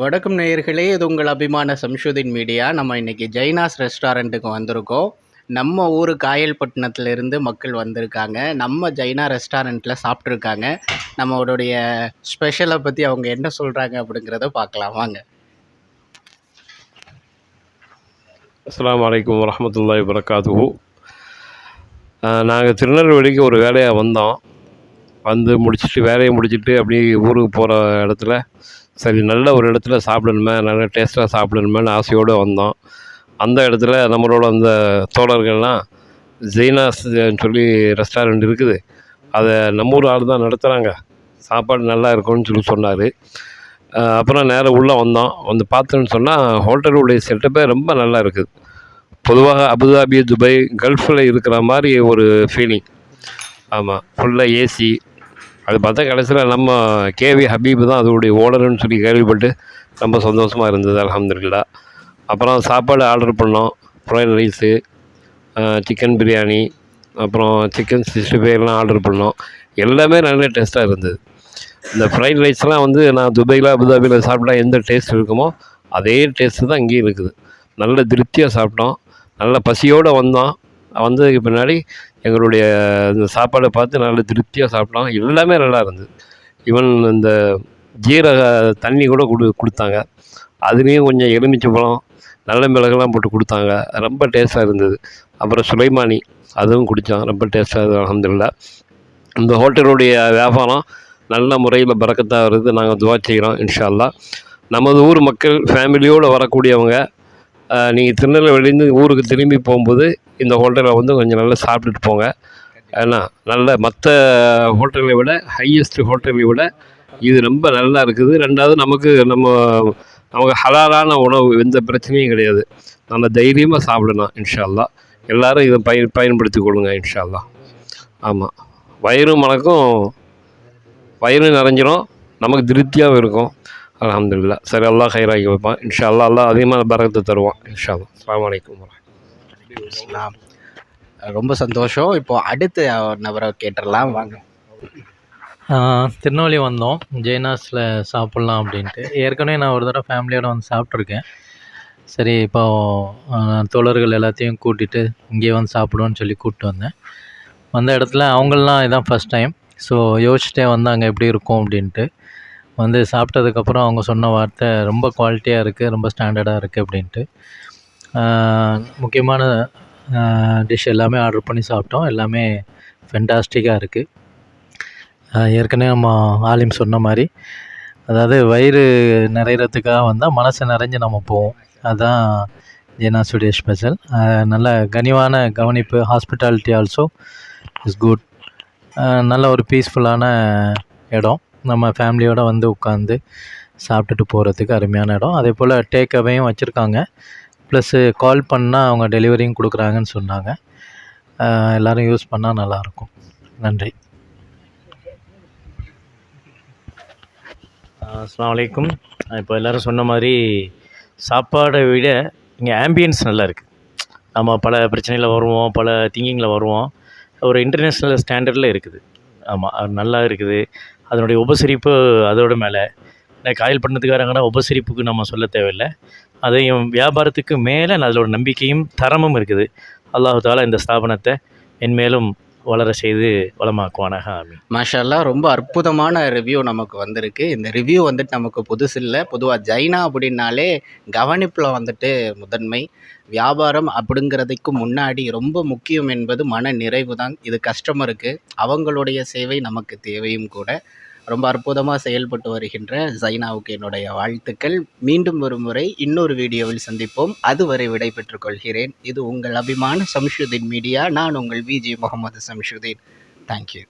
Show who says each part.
Speaker 1: வணக்கம் நேயர்களே இது உங்கள் அபிமான சம்ஷுதீன் மீடியா. நம்ம இன்றைக்கி ஜெய்னாஸ் ரெஸ்டாரண்ட்டுக்கு வந்திருக்கோம். நம்ம ஊர் காயல்பட்டினத்துலேருந்து மக்கள் வந்திருக்காங்க. நம்ம ஜைனா ரெஸ்டாரண்ட்டில் சாப்பிட்ருக்காங்க நம்மளுடைய ஸ்பெஷலை பற்றி அவங்க என்ன சொல்கிறாங்க அப்படிங்கிறத பார்க்கலாம். வாங்க.
Speaker 2: அஸ்லாம் வலைக்கம் வரஹ்மத்துல்லாஹி வரகாத்து நாங்கள் திருநெல்வேலிக்கு ஒரு வேலையாக வந்தோம். வந்து முடிச்சுட்டு வேலையை முடிச்சுட்டு அப்படியே ஊருக்கு போகிற இடத்துல சரி நல்ல ஒரு இடத்துல சாப்பிடணுமே நல்ல டேஸ்ட்டாக சாப்பிடணுமேனு ஆசையோடு வந்தோம். அந்த இடத்துல நம்மளோட அந்த தோழர்கள்லாம் ஜெய்னாஸ் சொல்லி ரெஸ்டாரண்ட் இருக்குது. அதை நம்ம ஊர் ஆள் தான் நடத்துகிறாங்க சாப்பாடு நல்லா இருக்கும்னு சொல்லி சொன்னார். அப்புறம் நேராக உள்ளே வந்தோம். வந்து பார்த்தோன்னு சொன்னால் ஹோட்டலுடைய செட்டப்பே ரொம்ப நல்லா இருக்குது பொதுவாக அபுதாபி துபாய் கல்ஃபில் இருக்கிற மாதிரி ஒரு ஃபீலிங் ஆமாம் ஃபுல்லாக ஏசி அது பார்த்தா கடைசியில் நம்ம கேவி ஹபீப் தான் அதோடைய ஓனர்னு சொல்லி கேள்விப்பட்டு ரொம்ப சந்தோஷமாக இருந்தது அலமதுல்லா அப்புறம் சாப்பாடு ஆர்டர் பண்ணோம். ஃப்ரைட் ரைஸு சிக்கன் பிரியாணி அப்புறம் சிக்கன் சிக்ஸ்டி ஃபைவ்லாம் ஆர்டர் பண்ணோம். எல்லாமே நல்ல டேஸ்ட்டாக இருந்தது. இந்த ஃப்ரைட் ரைஸ்லாம் வந்து நான் துபாயில் அபுதாபியில் சாப்பிட்டா எந்த டேஸ்ட் இருக்குமோ அதே டேஸ்ட்டு தான் இங்கேயும் இருக்குது. நல்ல திருப்தியாக சாப்பிட்டோம். நல்ல பசியோடு வந்தோம். வந்ததுக்கு பின்னாடி எங்களுடைய இந்த சாப்பாடை பார்த்து நல்ல திருப்தியாக சாப்பிட்டோம் எல்லாமே நல்லா இருந்தது. ஈவன் இந்த ஜீரக தண்ணி கூட கொடு கொடுத்தாங்க. அதுலேயும் கொஞ்சம் எலுமிச்சை பழம் நல்ல மிளகுலாம் போட்டு கொடுத்தாங்க. ரொம்ப டேஸ்ட்டாக இருந்தது. அப்புறம் சுலைமானி அதுவும் குடித்தோம் ரொம்ப டேஸ்ட்டாக இருந்தது அலமதுல்லா இந்த ஹோட்டலுடைய வியாபாரம் நல்ல முறையில் பறக்கத்தாக வருது. நாங்கள் துவா செய்கிறோம் இன்ஷா நமது ஊர் மக்கள் ஃபேமிலியோடு வரக்கூடியவங்க நீங்கள் திருநெல்வேலியிலேருந்து ஊருக்கு திரும்பி போகும்போது இந்த ஹோட்டலில் வந்து கொஞ்சம் நல்லா சாப்பிட்டுட்டு போங்க. ஏன்னா நல்ல மற்ற ஹோட்டலை விட ஹையஸ்ட் ஹோட்டலை விட இது ரொம்ப நல்லா இருக்குது. ரெண்டாவது நமக்கு நம்ம நமக்கு ஹலாலான உணவு எந்த பிரச்சனையும் கிடையாது. நல்ல தைரியமாக சாப்பிடலாம் இன்ஷால்லா எல்லோரும் இதை பயன் பயன்படுத்தி கொள்ளுங்க இன்ஷால்லா ஆமாம் வயிறும் மணக்கும் வயிறும் நிறைஞ்சிரும். நமக்கு திருப்தியாகவும் இருக்கும். அல்ஹம்துலில்லாஹ். சரி அல்லாஹ் ஹைராக்கி வைப்பான். இன்ஷா அல்லாஹ் அல்லாஹ் அதிகமான பரக்கத்தை தருவான். இன்ஷா அலைக்கும் வரஹ்மத்துல்லாஹி
Speaker 1: இஸ்லாம் ரொம்ப சந்தோஷம். இப்போ அடுத்து நபரை கேட்டுடலாம். வாங்க.
Speaker 3: திருநெல்வேலி வந்தோம். ஜெய்னாஸில் சாப்பிட்லாம் அப்படின்ட்டு. ஏற்கனவே நான் ஒரு தடவை ஃபேமிலியோடு வந்து சாப்பிட்ருக்கேன் சரி இப்போ தோழர்கள் எல்லாத்தையும் கூட்டிகிட்டு இங்கேயே வந்து சாப்பிடுவோன்னு சொல்லி கூப்பிட்டு வந்தேன். வந்த இடத்துல அவங்களாம் இதான் ஃபஸ்ட் டைம் ஸோ யோசிச்சிட்டே வந்தாங்க எப்படி இருக்கும் அப்படின்ட்டு. வந்து சாப்பிட்டதுக்கப்புறம் அவங்க சொன்ன வார்த்தை ரொம்ப குவாலிட்டியாக இருக்குது ரொம்ப ஸ்டாண்டர்டாக இருக்குது அப்படின்ட்டு. முக்கியமான டிஷ் எல்லாமே ஆர்டர் பண்ணி சாப்பிட்டோம். எல்லாமே ஃபென்டாஸ்டிக்காக இருக்குது ஏற்கனவே நம்ம ஆலிம் சொன்ன மாதிரி அதாவது வயிறு நிறையிறதுக்காக வந்தால் மனசு நிறைஞ்சு நம்ம போவோம். அதுதான் ஜெனாஸுடைய ஸ்பெஷல் நல்ல கனிவான கவனிப்பு. ஹாஸ்பிட்டாலிட்டி ஆல்சோ இஸ் குட் நல்ல ஒரு பீஸ்ஃபுல்லான இடம். நம்ம ஃபேமிலியோடு வந்து உட்காந்து சாப்பிட்டுட்டு போகிறதுக்கு அருமையான இடம். அதே போல் டேக் அவேயும் வச்சுருக்காங்க. ப்ளஸ்ஸு கால் பண்ணால் அவங்க டெலிவரியும் கொடுக்குறாங்கன்னு சொன்னாங்க. எல்லோரும் யூஸ் பண்ணால் நல்லாயிருக்கும். நன்றி.
Speaker 4: அஸ்லாம் வலைக்கும். இப்போ எல்லோரும் சொன்ன மாதிரி சாப்பாடை விட இங்கே ஆம்பியன்ஸ் நல்லா இருக்குது நம்ம பல பிரச்சனையில் வருவோம் பல திங்கிங்கில் வருவோம். ஒரு இன்டர்நேஷ்னல் ஸ்டாண்டர்டில் இருக்குது. ஆமாம் அது நல்லா இருக்குது. அதனுடைய உபசரிப்பு அதோட மேலே. காயல் பண்ணதுக்காரங்கன்னா உபசரிப்புக்கு நம்ம சொல்ல தேவையில்லை. அதையும் வியாபாரத்துக்கு மேலே அதோட நம்பிக்கையும் தரமும் இருக்குது. அல்லாஹு தாலா இந்த ஸ்தாபனத்தை மென்மேலும் வளர செய்து வளமாக்குவானாக ஆமி
Speaker 1: மாஷல்லா ரொம்ப அற்புதமான ரிவ்யூ நமக்கு வந்திருக்கு. இந்த ரிவ்யூ வந்துட்டு நமக்கு புதுசு இல்லை. பொதுவாக ஜைனா அப்படின்னாலே கவனிப்பில் வந்துட்டு முதன்மை. வியாபாரம் அப்படிங்கிறதுக்கு முன்னாடி ரொம்ப முக்கியம் என்பது மன நிறைவு தான் இது கஸ்டமருக்கு அவங்களுடைய சேவை நமக்கு தேவையும் கூட. ரொம்ப அற்புதமாக செயல்பட்டு வருகின்ற ஜைனாவுக்கு என்னுடைய வாழ்த்துக்கள். மீண்டும் ஒரு முறை இன்னொரு வீடியோவில் சந்திப்போம். அதுவரை விடை கொள்கிறேன். இது உங்கள் அபிமான சம்ஷுதீன் மீடியா. நான் உங்கள் விஜி முகமது சம்ஷுதீன் தேங்க்யூ